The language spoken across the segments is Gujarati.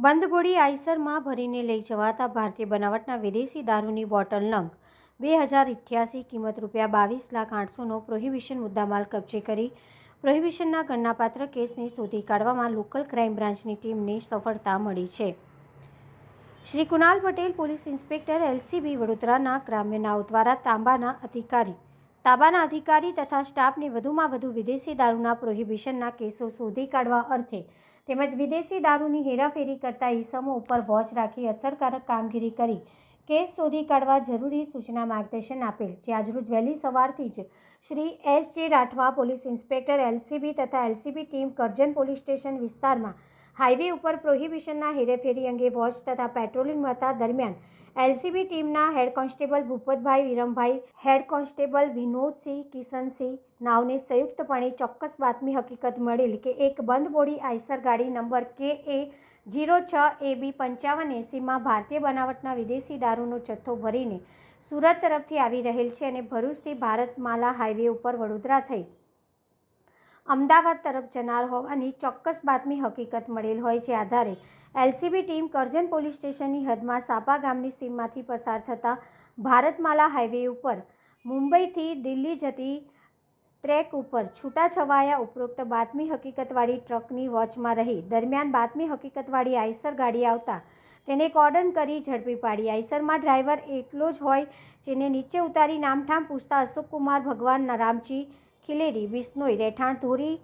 બંધગોળી આઈસરમાં ભરીને લઈ જવાતા ભારતીય બનાવટના વિદેશી દારૂની બોટલ નંગ. બે હજાર અઠ્યાસી કિંમત રૂપિયા બાવીસ લાખ આઠસોનો પ્રોહિબિશન મુદ્દામાલ કબજે કરી. પ્રોહિબિશનના ગણનાપાત્ર કેસને શોધી કાઢવામાં લોકલ ક્રાઇમ બ્રાન્ચની ટીમને સફળતા મળી છે. Shri Kunal Patel police inspector LCB વડોદરાના ગ્રામ્ય નાઉ દ્વારા તાંબાના અધિકારી તાંબાના અધિકારી તથા સ્ટાફને વધુમાં વધુ વિદેશી દારૂના પ્રોહિબિશનના કેસો શોધી કાઢવા અર્થે તેમજ વિદેશી દારૂની હેરાફેરી કરતા ઈસમો ઉપર વોચ રાખી અસરકારક કામગીરી કરી કેસ શોધી કાઢવા જરૂરી સૂચના માર્ગદર્શન આપેલ. જે આજરોજ વહેલી સવારથી જ Shri S J Rathwa police inspector, LCB તથા LCB team Karjan police station વિસ્તારમાં હાઈવે ઉપર પ્રોહિબિશનના હેરેફેરી અંગે વોચ તથા પેટ્રોલિંગ હતા દરમિયાન એલસીબી ટીમના head constable Bhupatbhai Virambhai, head constable Vinodsinh Kishansinh નાવને સંયુક્તપણે ચોક્કસ બાતમી હકીકત મળેલ કે એક બંધ બોડી આઈસર ગાડી નંબર કે એ જીરો છ એ બી પંચાવન એંસીમાં ભારતીય બનાવટના વિદેશી દારૂનો જથ્થો ભરીને સુરત તરફથી આવી રહેલ છે અને ભરૂચથી ભારતમાલા હાઈવે ઉપર વડોદરા થઈ અમદાવાદ તરફ જનાર હોવાની ચોક્કસ બાતમી હકીકત મળેલ હોય છે આધારે. એલસીબી ટીમ કરજણ પોલીસ સ્ટેશનની હદમાં સાપા ગામની સીમમાંથી પસાર થતા ભારતમાલા હાઈવે ઉપર, મુંબઈથી દિલ્હી જતી ટ્રેક ઉપર છૂટાછવાયા ઉપરોક્ત બાતમી હકીકતવાળી ટ્રકની વોચમાં રહી. દરમિયાન બાતમી હકીકતવાળી આઈસર ગાડી આવતા તેને કોર્ડન કરી ઝડપી પાડી. આઈસરમાં ડ્રાઈવર એટલો જ હોય જેને નીચે ઉતારી નામઠામ પૂછતા અશોકકુમાર ભગવાન રામજી ખિલેરી બિશ્નોઈ રહેઠાણ ધોરી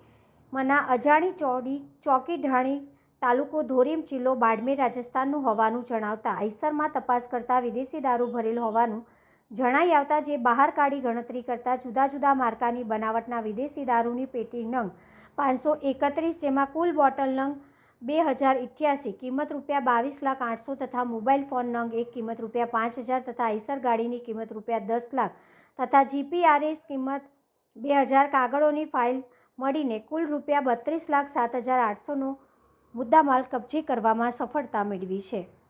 મના અજાણી ચોડી ચોકી ઢાણી તાલુકો ધોરીમ જિલ્લો બાડમેર રાજસ્થાનનું હોવાનું જણાવતા આઈસરમાં તપાસ કરતા વિદેશી દારૂ ભરેલ હોવાનું જણાઈ આવતા જે બહાર કાઢી ગણતરી કરતા જુદા જુદા માર્કાની બનાવટના વિદેશી દારૂની પેટી નંગ પાંચસો એકત્રીસ જેમાં કુલ બોટલ નંગ બે હજાર ઇઠ્યાસી, કિંમત રૂપિયા બાવીસ લાખ આઠસો તથા મોબાઈલ ફોન નંગ એક કિંમત રૂપિયા પાંચ હજાર તથા આઈસર ગાડીની કિંમત રૂપિયા દસ લાખ તથા જીપીઆરએસ કિંમત બે હજાર કાગળોની ફાઇલ મળીને કુલ રૂપિયા બત્રીસ લાખ સાત હજાર આઠસોનો મુદ્દામાલ કબજે કરવામાં સફળતા મેળવી છે.